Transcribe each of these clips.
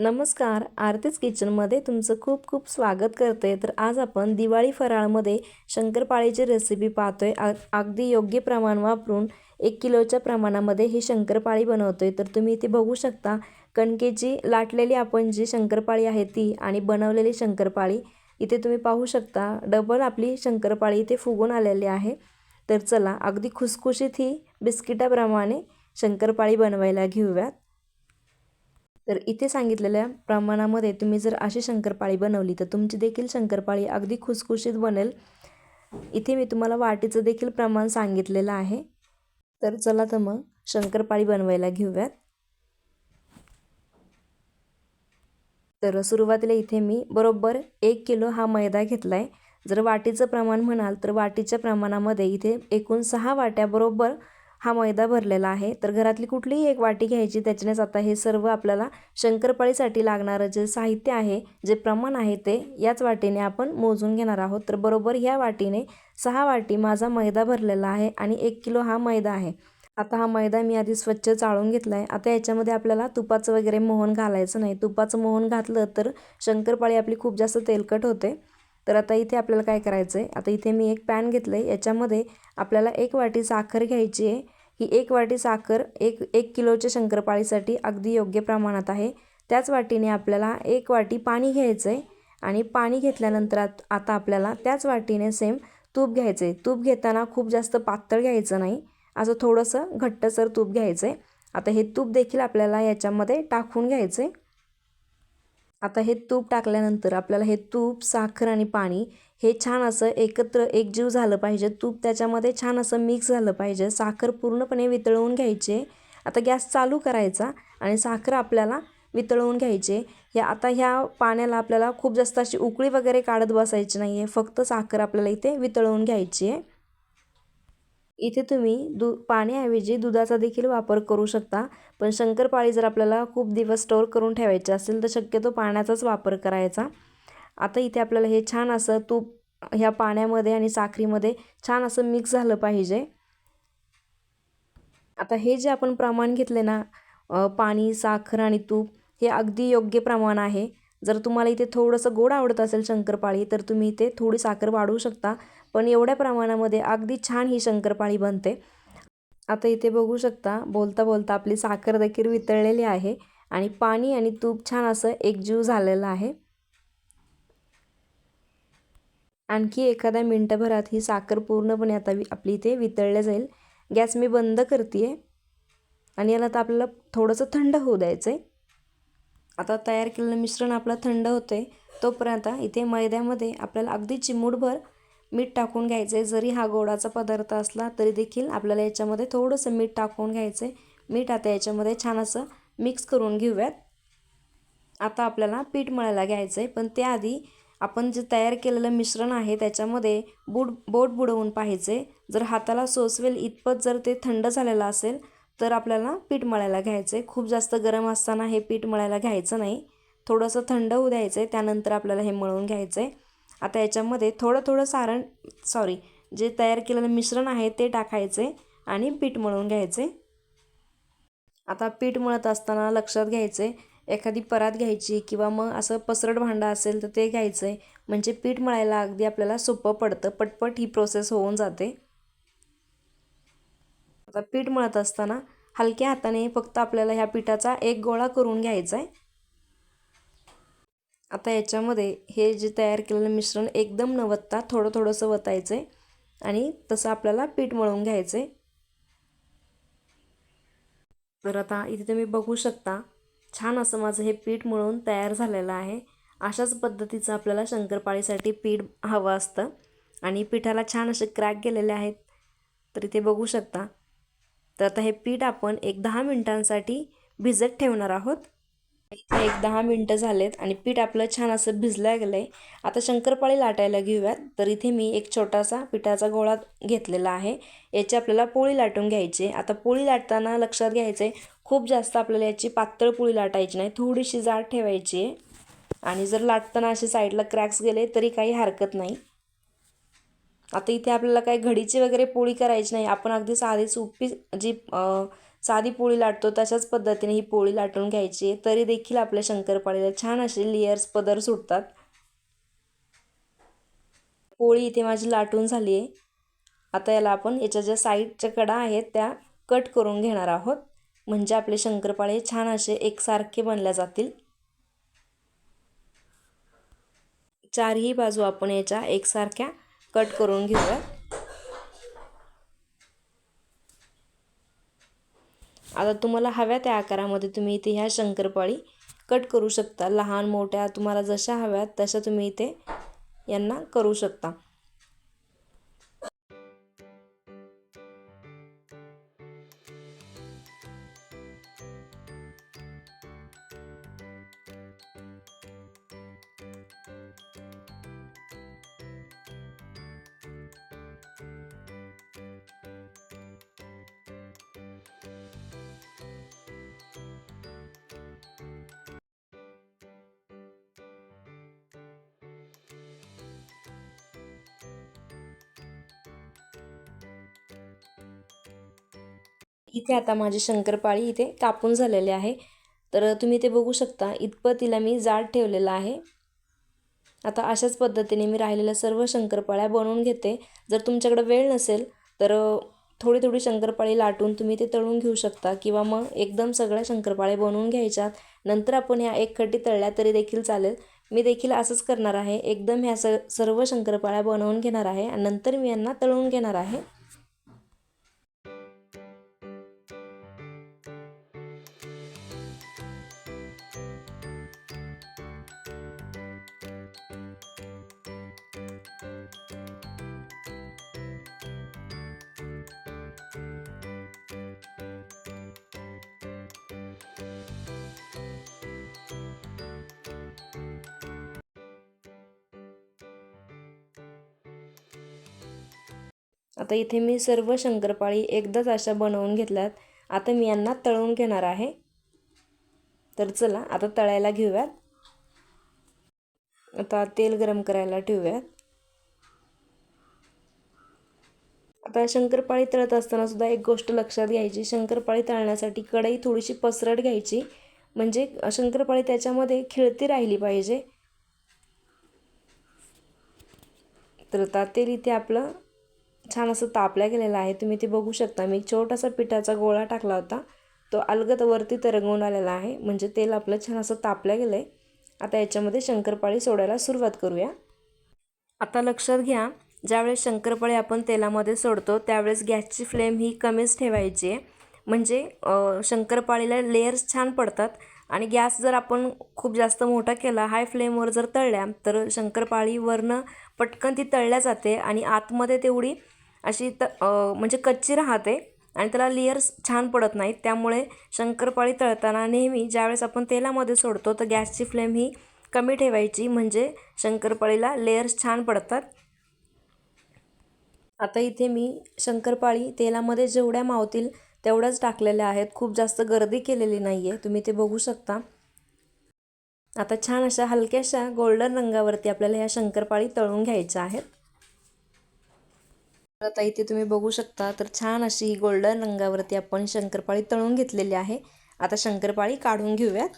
नमस्कार आरतीच किचनमध्ये तुमचं खूप खूप स्वागत करते तर आज आपण दिवाळी फराळमध्ये शंकरपाळीची रेसिपी पाहतोय. अगदी योग्य प्रमाण वापरून एक किलोच्या प्रमाणामध्ये ही शंकरपाळी बनवतोय. तर तुम्ही इथे बघू शकता कणकेची लाटलेली आपण जी शंकरपाळी आहे ती आणि बनवलेली शंकरपाळी. इथे तुम्ही पाहू शकता डबल आपली शंकरपाळी इथे फुगून आलेली आहे. तर चला अगदी खुसखुशीत ही बिस्किटाप्रमाणे शंकरपाळी बनवायला घेऊयात. तर इथे सांगितलेल्या प्रमाणामध्ये तुम्ही जर अशी शंकरपाळी बनवली तर तुमची देखील शंकरपाळी अगदी खुसखुशीत बनेल. इथे मी तुम्हाला वाटीचं देखील प्रमाण सांगितलेलं आहे. तर चला तर मग शंकरपाळी बनवायला घेऊयात. तर सुरुवातीला इथे मी बरोबर एक किलो हा मैदा घेतला आहे जर वाटीचं प्रमाण म्हणाल तर वाटीच्या प्रमाणामध्ये इथे एकूण सहा वाट्या बरोबर हा मैदा भरलेला आहे. तर घरातली कुठलीही एक वाटी घ्यायची त्याच्यानेच आता हे सर्व आपल्याला शंकरपाळीसाठी लागणारं जे साहित्य आहे जे प्रमाण आहे ते याच वाटीने आपण मोजून घेणार आहोत. तर बरोबर ह्या वाटीने सहा वाटी माझा मैदा भरलेला आहे आणि एक किलो हा मैदा आहे. आता हा मैदा मी आधी स्वच्छ चाळून घेतला आहे आता याच्यामध्ये आपल्याला तुपाचं वगैरे मोहन घालायचं नाही. तुपाचं मोहन घातलं तर शंकरपाळी आपली खूप जास्त तेलकट होते. तर आता इथे आपल्याला काय करायचं आहे आता इथे मी एक पॅन घेतलं आहे याच्यामध्ये आपल्याला एक वाटी साखर घ्यायची आहे. ही एक वाटी साखर एक एक किलोच्या शंकरपाळीसाठी अगदी योग्य प्रमाणात आहे. त्याच वाटीने आपल्याला एक वाटी पाणी घ्यायचं आहे आणि पाणी घेतल्यानंतर आता आपल्याला त्याच वाटीने सेम तूप घ्यायचं आहे तूप घेताना खूप जास्त पातळ घ्यायचं नाही. असं थोडंसं घट्टसर तूप घ्यायचं आहे आता हे तूप देखील आपल्याला याच्यामध्ये टाकून घ्यायचं आहे आता हे तूप टाकल्यानंतर आपल्याला हे तूप साखर आणि पाणी हे छान असं एकत्र एकजीव झालं पाहिजे. तूप त्याच्यामध्ये छान असं मिक्स झालं पाहिजे. साखर पूर्णपणे वितळवून घ्यायचे. आता गॅस चालू करायचा आणि साखर आपल्याला वितळवून घ्यायचे. हे आता ह्या पाण्याला आपल्याला खूप जास्त अशी उकळी वगैरे काढत बसायची नाही आहे फक्त साखर आपल्याला इथे वितळवून घ्यायची आहे. इथे तुम्ही दू पाण्याऐवजी दुधाचा देखील वापर करू शकता. पण शंकरपाळी जर आपल्याला खूप दिवस स्टोअर करून ठेवायचे असेल तर शक्यतो पाण्याचाच वापर करायचा. आता इथे आपल्याला हे छान असं तूप ह्या पाण्यामध्ये आणि साखरीमध्ये छान असं मिक्स झालं पाहिजे. आता हे जे आपण प्रमाण घेतले ना पाणी साखर आणि तूप हे अगदी योग्य प्रमाण आहे. जर तुम्हाला इथे थोडंसं गोड आवडत असेल शंकरपाळी तर तुम्ही इथे थोडी साखर वाढवू शकता. पण एवढ्या प्रमाणामध्ये अगदी छान ही शंकरपाळी बनते. आता इथे बघू शकता बोलता बोलता आपली साखर देखील वितळलेली आहे आणि पाणी आणि तूप छान असं एकजीव झालेलं आहे. आणखी एखाद्या मिनटभरात ही साखर पूर्णपणे आता आपली इथे वितळल्या जाईल. गॅस मी बंद करते आहे आणि याला तर आपल्याला थोडंसं थंड होऊ द्यायचं आहे आता तयार केलेलं मिश्रण आपलं थंड होतं आहे तोपर्यंत इथे मैद्यामध्ये आपल्याला अगदी चिमूटभर मीठ टाकून घ्यायचं आहे जरी हा गोडाचा पदार्थ असला तरी देखील आपल्याला याच्यामध्ये थोडंसं मीठ टाकून घ्यायचं आहे मीठ आता याच्यामध्ये छान असं मिक्स करून घेऊयात. आता आपल्याला पीठ मळायला घ्यायचं आहे पण त्याआधी आपण जे तयार केलेलं मिश्रण आहे त्याच्यामध्ये बुड बोट बुडवून पाहायचे जर हाताला सोसवेल इतपत जर ते थंड झालेलं असेल तर आपल्याला पीठ मळायला घ्यायचं आहे खूप जास्त गरम असताना हे पीठ मळायला घ्यायचं नाही. थोडंसं थंड होऊ द्यायचं आहे त्यानंतर आपल्याला हे मळून घ्यायचं आहे आता याच्यामध्ये थोडं थोडं सारण सॉरी जे तयार केलेलं मिश्रण आहे ते टाकायचे आणि पीठ मळून घ्यायचे. आता पीठ मळत असताना लक्षात घ्यायचे एखादी परात घ्यायची किंवा मग असं पसरट भांडं असेल तर ते घ्यायचं. आहे म्हणजे पीठ मळायला अगदी आपल्याला सोपं पडतं पटपट ही प्रोसेस होऊन जाते. आता पीठ मळत असताना हलक्या हाताने फक्त आपल्याला ह्या पिठाचा एक गोळा करून घ्यायचा आहे. आता याच्यामध्ये हे जे तयार केलेलं मिश्रण एकदम न वत्ता थोडं थोडंसं वतायचं आहे आणि तसं आपल्याला पीठ मळून घ्यायचं आहे तर आता इथे तुम्ही बघू शकता छान असं माझं हे पीठ मळून तयार झालेलं आहे. अशाच पद्धतीचं आपल्याला शंकरपाळीसाठी पीठ हवं असतं आणि पिठाला छान असे क्रॅक गेलेले आहेत. तर इथे बघू शकता. तर आता हे पीठ आपण एक दहा मिनटांसाठी भिजत ठेवणार आहोत. इथे एक दहा मिनटं झालेत आणि पीठ आपलं छान असं भिजलं गेलं आहे आता शंकरपाळी लाटायला घेऊयात. तर इथे मी एक छोटासा पिठाचा गोळा घेतलेला आहे. याची आपल्याला पोळी लाटून घ्यायची आता पोळी लाटताना लक्षात घ्यायचं आहे खूप जास्त आपल्याला याची पातळ पोळी लाटायची नाही थोडीशी जाड ठेवायची आहे. आणि जर लाटताना असे साईडला क्रॅक्स गेले तरी काही हरकत नाही. आता इथे आपल्याला काही घडीची वगैरे पोळी करायची नाही. आपण अगदी साधी सोपी जी साधी पोळी लाटतो तशाच पद्धतीने ही पोळी लाटून घ्यायची. तरी देखील आपल्या शंकरपाळीला छान असे लेयर्स पदर सुटतात. पोळी इथे माझी लाटून झाली आहे. आता याला आपण याच्या ज्या साईडच्या कडा आहेत त्या कट करून घेणार आहोत. म्हणजे आपले शंकरपाळे छान असे एकसारखे बनल्या जातील. चारही बाजू आपण याच्या एकसारख्या कट करून घेऊयात. आता तुम्हाला हव्या त्या आकारामध्ये तुम्ही इथे ह्या शंकरपाळी कट करू शकता. लहान मोठ्या तुम्हाला जशा हव्यात तशा तुम्ही इथे यांना करू शकता. इथे आता माझी शंकरपाळी इथे कापून झालेली आहे. तर तुम्ही ते बघू शकता इतपत तिला मी जाड ठेवलेलं आहे. आता अशाच पद्धतीने मी राहिलेल्या सर्व शंकरपाळ्या बनवून घेते. जर तुमच्याकडे वेळ नसेल तर थोडी थोडी शंकरपाळी लाटून तुम्ही ते तळून घेऊ शकता किंवा मग एकदम सगळ्या शंकरपाळे बनवून घ्यायच्यात. नंतर आपण ह्या एक खड्डी तळल्या तरी देखील चालेल. मी देखील असंच करणार आहे. एकदम ह्या स सर्व शंकरपाळ्या बनवून घेणार आहे आणि नंतर मी यांना तळून घेणार आहे. आता इथे मी सर्व शंकरपाळी एकदाच अशा बनवून घेतल्यात. आता मी यांना तळून घेणार आहे. तर चला आता तळायला घेऊयात. आता तेल गरम करायला ठेवूयात. आता शंकरपाळी तळत असताना सुद्धा एक गोष्ट लक्षात घ्यायची. शंकरपाळी तळण्यासाठी कढई थोडीशी पसरट घ्यायची. म्हणजे शंकरपाळी त्याच्यामध्ये खिळती राहिली पाहिजे. तर आता तेल इथे आपलं छान असं तापल्या गेलेलं आहे. तुम्ही ते बघू शकता. मी छोटासा पिठाचा गोळा टाकला होता. तो अलगत वरती तरंगवून आलेला आहे. म्हणजे तेल आपलं छान असं तापल्या गेलं आहे आता याच्यामध्ये शंकरपाळी सोडायला सुरुवात करूया. आता लक्षात घ्या ज्यावेळेस शंकरपाळी आपण तेलामध्ये सोडतो त्यावेळेस गॅसची फ्लेम ही कमीच ठेवायची आहे. म्हणजे शंकरपाळीला लेयर्स छान पडतात आणि गॅस जर आपण खूप जास्त मोठा केला हाय फ्लेमवर जर तळल्या तर शंकरपाळी वरनं पटकन ती तळल्या जाते आणि आतमध्ये तेवढी अशी त म्हणजे कच्ची राहते आणि त्याला लेयर्स छान पडत नाहीत. त्यामुळे शंकरपाळी तळताना नेहमी ज्यावेळेस आपण तेलामध्ये सोडतो तर गॅसची फ्लेम ही कमी ठेवायची. म्हणजे शंकरपाळीला लेयर्स छान पडतात. आता इथे मी शंकरपाळी तेलामध्ये जेवढ्या मावतील तेवढ्याच टाकलेल्या आहेत. खूप जास्त गर्दी केलेली नाही आहे तुम्ही ते बघू शकता. आता छान अशा हलक्याशा गोल्डन रंगावरती आपल्याला ह्या शंकरपाळी तळून घ्यायच्या आहेत. आता इथे तुम्ही बघू शकता. तर छान अशी ही गोल्डन रंगावरती आपण शंकरपाळी तळून घेतलेली आहे. आता शंकरपाळी काढून घेऊयात.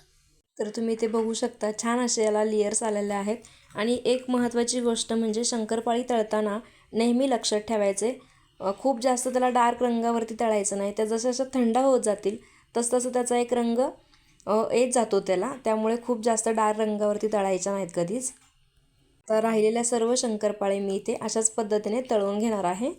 तर तुम्ही इथे बघू शकता. छान असे याला लेयर्स आलेले आहेत. आणि एक महत्त्वाची गोष्ट म्हणजे शंकरपाळी तळताना नेहमी लक्षात ठेवायचे. खूप जास्त त्याला डार्क रंगावरती तळायचं नाही. त्या जसं जसं थंड होत जातील तसं तसं त्याचा एक रंग येत जातो त्याला. त्यामुळे खूप जास्त डार्क रंगावरती तळायचा नाहीत कधीच. तर राहिलेल्या सर्व शंकरपाळे मी इथे अशाच पद्धतीने तळून घेणार आहे.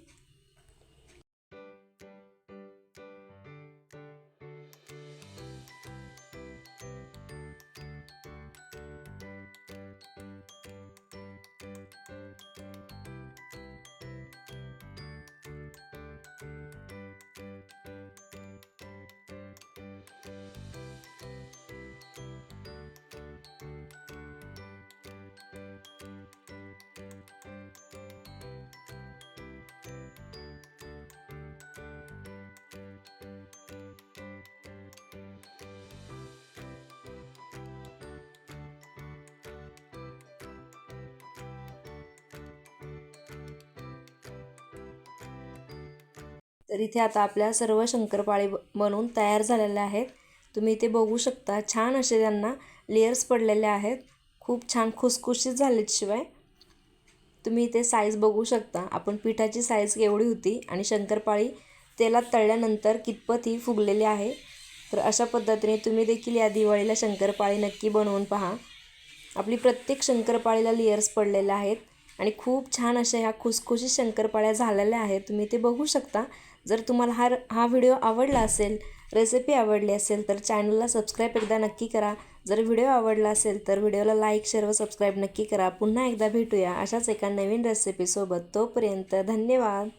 तर इथे आता आपल्या सर्व शंकरपाळी बनवून तयार झालेल्या आहेत. तुम्ही इथे बघू शकता छान असे त्यांना लेयर्स पडलेले आहेत. खूप छान खुसखुशीत झालेत शिवाय. तुम्ही इथे साईज बघू शकता. आपण पिठाची साईज केवढी होती आणि शंकरपाळी तेलात तळल्यानंतर कितपत ही फुगलेली आहे. तर अशा पद्धतीने तुम्ही देखील या दिवाळीला शंकरपाळी नक्की बनवून पहा. आपली प्रत्येक शंकरपाळीला लेयर्स पडलेले आहेत आणि खूप छान अशा ह्या खुसखुशीत शंकरपाळ्या झालेल्या आहेत. तुम्ही ते बघू शकता. जर तुम्हाला हा हा व्हिडिओ आवडला असेल रेसिपी आवडली असेल तर चॅनलला सबस्क्राईब एकदा नक्की करा. जर व्हिडिओ आवडला असेल तर व्हिडिओला लाईक शेअर व सबस्क्राईब नक्की करा. पुन्हा एकदा भेटूया अशाच एका नवीन रेसिपीसोबत तोपर्यंत धन्यवाद.